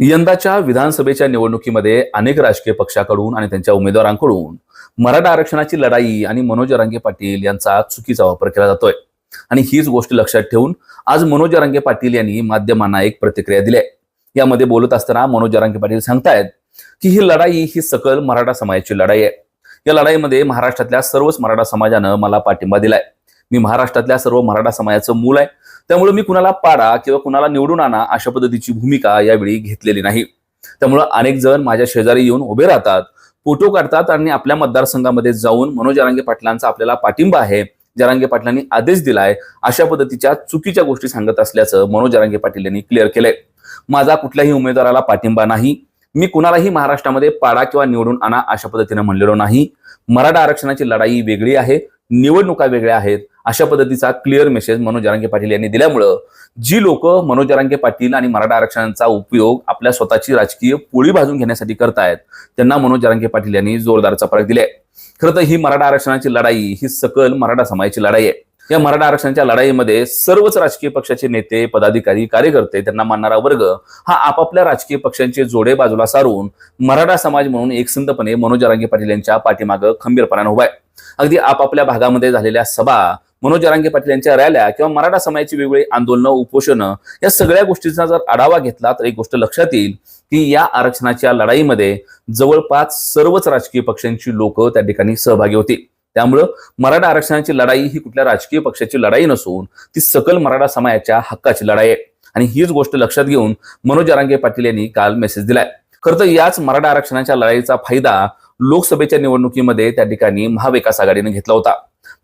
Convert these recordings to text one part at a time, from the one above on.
यंदाच्या विधानसभेच्या निवडणुकीमध्ये अनेक राजकीय पक्षाकडून आणि त्यांच्या उमेदवारांकडून मराठा आरक्षणाची लढाई आणि मनोज रांगे पाटील यांचा चुकीचा वापर केला जातोय. आणि हीच गोष्ट लक्षात ठेवून आज मनोज रांगे पाटील यांनी माध्यमांना एक प्रतिक्रिया दिली आहे. यामध्ये बोलत असताना मनोज रांगे पाटील सांगतायत की ही लढाई ही सकल मराठा समाजाची लढाई आहे. या लढाईमध्ये महाराष्ट्रातल्या सर्वच मराठा समाजानं मला पाठिंबा दिलाय. मी महाराष्ट्रातल्या सर्व मराठा समाजाचं मूल आहे. त्यामुळे मी कुणाला पाडा किंवा कुणाला निवडून आणा अशा पद्धतीची भूमिका यावेळी घेतलेली नाही. त्यामुळं अनेक जण माझ्या शेजारी येऊन उभे राहतात फोटो काढतात आणि आपल्या मतदारसंघामध्ये जाऊन मनोज जरांगे पाटलांचा आपल्याला पाठिंबा आहे जरांगे पाटलांनी आदेश दिलाय अशा पद्धतीच्या चुकीच्या गोष्टी सांगत असल्याचं मनोज जरांगे पाटील यांनी क्लिअर केलंय. माझा कुठल्याही उमेदवाराला पाठिंबा नाही मी कुणालाही महाराष्ट्रामध्ये पाडा किंवा निवडून आणा अशा पद्धतीने म्हणलेलो नाही. मराठा आरक्षणाची लढाई वेगळी आहे निवडणुका वेगळ्या आहेत अशा पद्धतीचा क्लिअर मेसेज मनोज जरांगे पाटील यांनी दिल्यामुळं जी लोक मनोज जरांगे पाटील आणि मराठा आरक्षणाचा उपयोग आपल्या स्वतःची राजकीय पोळी भाजून घेण्यासाठी करतायत त्यांना मनोज जरांगे पाटील यांनी जोरदार चपराक दिले खरं तर ही मराठा आरक्षणाची लढाई ही सकल मराठा समाजाची लढाई आहे. या मराठा आरक्षणाच्या लढाईमध्ये सर्वच राजकीय पक्षाचे नेते पदाधिकारी कार्यकर्ते त्यांना मानणारा वर्ग हा आपापल्या राजकीय पक्षांचे जोडे बाजूला सारून मराठा समाज म्हणून एकसंधपणे मनोज जरांगे पाटील यांच्या पाठीमागं खंबीरपणानं उभा आहे. अगदी आपापल्या भागामध्ये झालेल्या सभा मनोज जरांगे पाटील यांच्या रॅल्या किंवा मराठा समाजाची वेगवेगळी आंदोलनं उपोषणं या सगळ्या गोष्टींचा जर आढावा घेतला तर एक गोष्ट लक्षात येईल की या आरक्षणाच्या लढाईमध्ये जवळपास सर्वच राजकीय पक्षांची लोक त्या ठिकाणी सहभागी होती. त्यामुळं मराठा आरक्षणाची लढाई ही कुठल्या राजकीय पक्षाची लढाई नसून ती सकल मराठा समाजाच्या हक्काची लढाई आहे. आणि हीच गोष्ट लक्षात घेऊन मनोज अरांगे पाटील यांनी काल मेसेज दिलाय. खरं तर याच मराठा आरक्षणाच्या लढाईचा फायदा लोकसभेच्या निवडणुकीमध्ये त्या ठिकाणी महाविकास आघाडीने घेतला होता.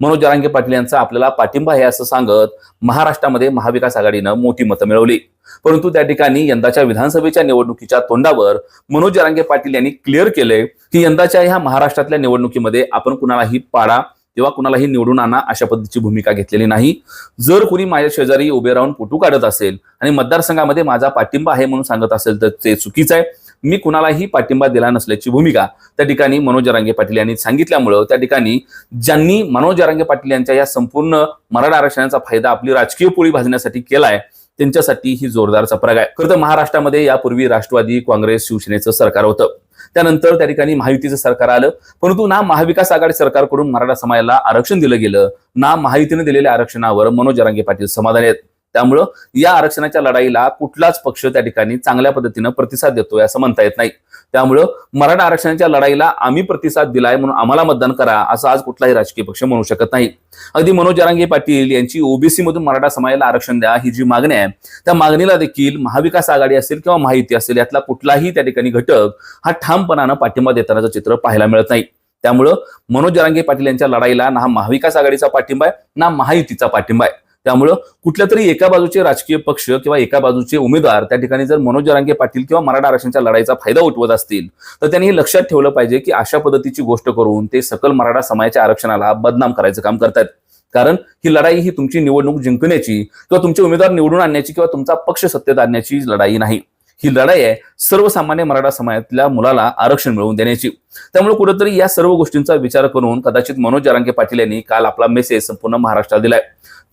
मनोज जरांगे पाटील यांचा आपल्याला पाठिंबा आहे असं सांगत महाराष्ट्रामध्ये महाविकास आघाडीनं मोठी मतं मिळवली. परंतु त्या ठिकाणी यंदाच्या विधानसभेच्या निवडणुकीच्या तोंडावर मनोज जरांगे पाटील यांनी क्लिअर केलंय की यंदाच्या ह्या महाराष्ट्रातल्या निवडणुकीमध्ये आपण कुणालाही पाडा किंवा कुणालाही निवडून आणा अशा पद्धतीची भूमिका घेतलेली नाही. जर कुणी माझ्या शेजारी उभे राहून फोटो काढत असेल आणि मतदारसंघामध्ये माझा पाठिंबा आहे म्हणून सांगत असेल तर ते चुकीचं आहे. मी कुणालाही पाठिंबा दिला नसल्याची भूमिका त्या ठिकाणी मनोज जरांगे पाटील यांनी सांगितल्यामुळं त्या ठिकाणी ज्यांनी मनोज जरांगे पाटील यांच्या या संपूर्ण मराठा आरक्षणाचा फायदा आपली राजकीय पोळी भाजण्यासाठी केलाय त्यांच्यासाठी ही जोरदार चपराग आहे. खरं तर महाराष्ट्रामध्ये यापूर्वी राष्ट्रवादी काँग्रेस शिवसेनेचं सरकार होतं. त्यानंतर त्या ठिकाणी महायुतीचं सरकार आलं. परंतु ना महाविकास आघाडी सरकारकडून मराठा समाजाला आरक्षण दिलं गेलं ना महायुतीने दिलेल्या आरक्षणावर मनोज जरांगे पाटील समाधानी आहेत. त्यामुळं या आरक्षणाच्या लढाईला कुठलाच पक्ष त्या ठिकाणी चांगल्या पद्धतीनं प्रतिसाद देतोय असं म्हणता येत नाही. त्यामुळं मराठा आरक्षणाच्या लढाईला आम्ही प्रतिसाद दिलाय म्हणून आम्हाला मतदान करा असं आज कुठलाही राजकीय पक्ष म्हणू शकत नाही. अगदी मनोज जरांगे पाटील यांची ओबीसी मधून मराठा समाजाला आरक्षण द्या ही जी मागणी आहे त्या मागणीला देखील महाविकास आघाडी असेल किंवा माहिती असेल यातला कुठलाही त्या ठिकाणी घटक हा ठामपणानं पाठिंबा देतानाचं चित्र पाहायला मिळत नाही. त्यामुळं मनोज जरांगे पाटील यांच्या लढाईला ना महाविकास आघाडीचा पाठिंबा आहे ना महायुतीचा पाठिंबा आहे. त्यामुळं कुठल्या तरी एका बाजूचे राजकीय पक्ष किंवा एका बाजूचे उमेदवार त्या ठिकाणी जर मनोज जरांगे पाटील किंवा मराठा आरक्षणाच्या लढाईचा फायदा उठवत असतील तर त्यांनी हे लक्षात ठेवलं पाहिजे की अशा पद्धतीची गोष्ट करून ते सकल मराठा समाजाच्या आरक्षणाला बदनाम करायचं काम करतायत. कारण ही लढाई ही तुमची निवडणूक जिंकण्याची किंवा तुमचे उमेदवार निवडून आणण्याची किंवा तुमचा पक्ष सत्तेत आणण्याची लढाई नाही. ही लढाई आहे सर्वसामान्य मराठा समाजातल्या मुलाला आरक्षण मिळवून देण्याची. त्यामुळे कुठेतरी या सर्व गोष्टींचा विचार करून कदाचित मनोज जरांगे पाटील यांनी काल आपला मेसेज संपूर्ण महाराष्ट्राला दिलाय.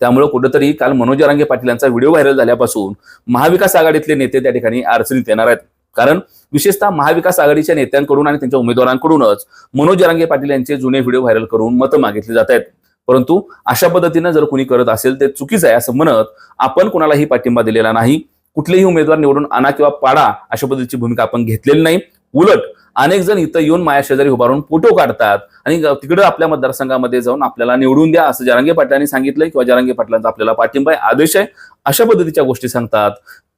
त्यामुळे कुठेतरी काल मनोज जरांगे पाटील यांचा व्हिडिओ व्हायरल झाल्यापासून महाविकास आघाडीतले नेते त्या ठिकाणी अडचणीत येणार आहेत. कारण विशेषतः महाविकास आघाडीच्या नेत्यांकडून आणि त्यांच्या उमेदवारांकडूनच मनोज जरांगे पाटील यांचे जुने व्हिडिओ व्हायरल करून मतं मागितली जात आहेत. परंतु अशा पद्धतीनं जर कुणी करत असेल ते चुकीचं आहे असं म्हणत आपण कुणालाही पाठिंबा दिलेला नाही. कुठलेही उमेदवार निवडून आणा किंवा पाडा अशा पद्धतीची भूमिका आपण घेतलेली नाही. उलट अनेक जण इथं येऊन माया शेजारी उभारून फोटो काढतात आणि तिकडे आपल्या मतदारसंघामध्ये जाऊन आपल्याला निवडून द्या असं जरांगे पाटलांनी सांगितलंय किंवा जरांगे पाटलांचा आपल्याला पाठिंबा आहे आदेश आहे अशा पद्धतीच्या गोष्टी सांगतात.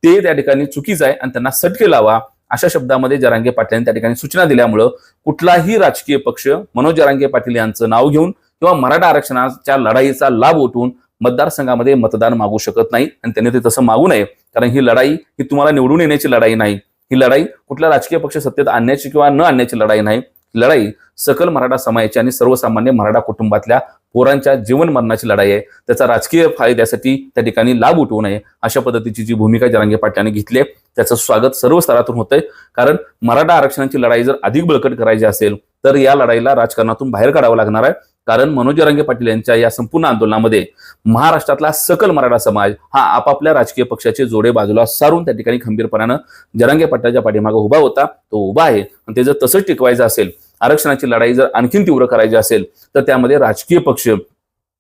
ते त्या ठिकाणी चुकीचं आहे आणि त्यांना सटके लावा. अशा शब्दामध्ये जरांगे पाटलांनी त्या ठिकाणी सूचना दिल्यामुळं कुठलाही राजकीय पक्ष मनोज जरांगे पाटील यांचं नाव घेऊन किंवा मराठा आरक्षणाच्या लढाईचा लाभ उठवून मतदारसंघामध्ये मतदान मागू शकत नाही आणि त्यांनी ते तसं मागू नये. कारण ही लढाई ही तुम्हाला निवडून येण्याची लढाई नाही. ही लढाई कुठल्या राजकीय पक्ष सत्तेत आणण्याची किंवा न आणण्याची लढाई नाही. लढाई सकल मराठा समाजाची आणि सर्वसामान्य मराठा कुटुंबातल्या पोरांच्या जीवन मरणाची लढाई आहे. त्याचा राजकीय फायद्यासाठी त्या ठिकाणी लाभ उठवू नये. अशा पद्धतीची जी भूमिका जरांगे पाटलांनी घेतली आहे त्याचं स्वागत सर्व स्तरातून होतंय. कारण मराठा आरक्षणाची लढाई जर अधिक बळकट करायची असेल तर या लढाईला राजकारणातून बाहेर काढावं लागणार आहे. कारण मनोज रंगे पाटील यांच्या या संपूर्ण आंदोलनामध्ये महाराष्ट्रातला सकल मराठा समाज हा आपापल्या राजकीय पक्षाचे जोडे बाजूला सारून त्या ठिकाणी खंबीरपणानं जरांगे पाटलाच्या पाठीमागे उभा होता तो उभा आहे. आणि ते जर तसंच टिकवायचं असेल आरक्षणाची लढाई जर आणखीन तीव्र करायची असेल तर त्यामध्ये राजकीय पक्ष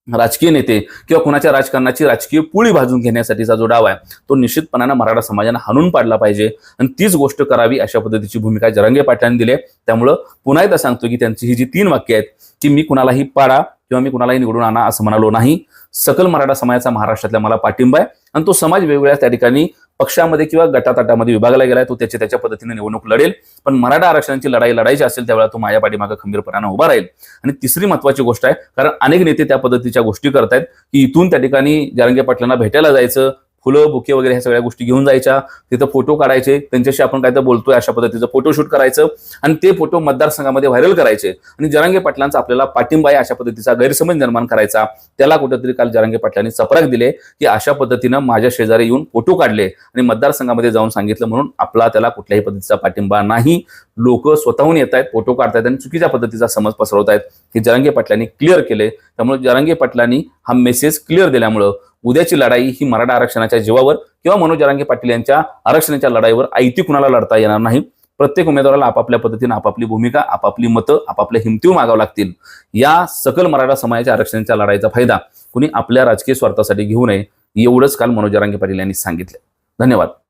राजकीय नेते किंवा कुणाच्या राजकारणाची राजकीय पुळी भाजून घेण्यासाठीचा जो डाव आहे तो निश्चितपणानं मराठा समाजानं हाणून पाडला पाहिजे. आणि तीच गोष्ट करावी अशा पद्धतीची भूमिका जरंगे पाटलांनी दिली आहे. त्यामुळं पुन्हा एकदा सांगतो की त्यांची ही जी तीन वाक्य आहेत की मी कुणालाही पाडा किंवा मी कुणालाही निवडून आणा असं म्हणालो नाही. सकल मराठा समाजाचा महाराष्ट्रातल्या मला पाठिंबा आहे. आणि तो समाज वेगवेगळ्या त्या ठिकाणी पक्षामध्ये किंवा गटातटामध्ये विभागला गेलाय तो त्याच्या त्याच्या पद्धतीने निवडणूक लढेल. पण मराठा आरक्षणाची लढाई लढायची असेल त्यावेळेला तो माझ्या पाठीमागे खंबीरपणानं उभा राहील. आणि तिसरी महत्वाची गोष्ट आहे कारण अनेक नेते त्या पद्धतीच्या गोष्टी करतायत की इथून त्या ठिकाणी जारंगे पाटलांना भेटायला जायचं फुलं बुके वगैरे ह्या सगळ्या गोष्टी घेऊन जायच्या. तिथं फोटो काढायचे. त्यांच्याशी आपण काय तर बोलतोय अशा पद्धतीचं फोटोशूट करायचं. आणि ते फोटो मतदारसंघामध्ये व्हायरल करायचे. आणि जरांगे पाटलांचा आपल्याला पाठिंबा आहे अशा पद्धतीचा गैरसमज निर्माण करायचा. त्याला कुठेतरी काल जरांगे पाटलांनी चपराक दिले की अशा पद्धतीनं माझ्या शेजारी येऊन फोटो काढले आणि मतदारसंघामध्ये जाऊन सांगितलं म्हणून आपला त्याला कुठल्याही पद्धतीचा पाठिंबा नाही. लोक स्वतःहून येत आहेत फोटो काढतायत आणि चुकीच्या पद्धतीचा समज पसरवत आहेत हे जरांगे पाटलांनी क्लिअर केले. त्यामुळे जरांगे पाटलांनी हा मेसेज क्लिअर दिल्यामुळं उद्याची लढाई ही मराठा आरक्षणाच्या जीवावर किंवा मनोज जरांगे पाटील यांच्या आरक्षणाच्या लढाईवर आयती कुणाला लढता येणार नाही? प्रत्येक उमेदवाराला आपापल्या पद्धतीने आपापली भूमिका आपापली मतं आपापल्या हिमतीव मागावं लागतील. या सकल मराठा समाजाच्या आरक्षणाच्या लढाईचा फायदा कुणी आपल्या राजकीय स्वार्थासाठी घेऊ नये एवढंच काल मनोज जरांगे पाटील यांनी सांगितलं. धन्यवाद.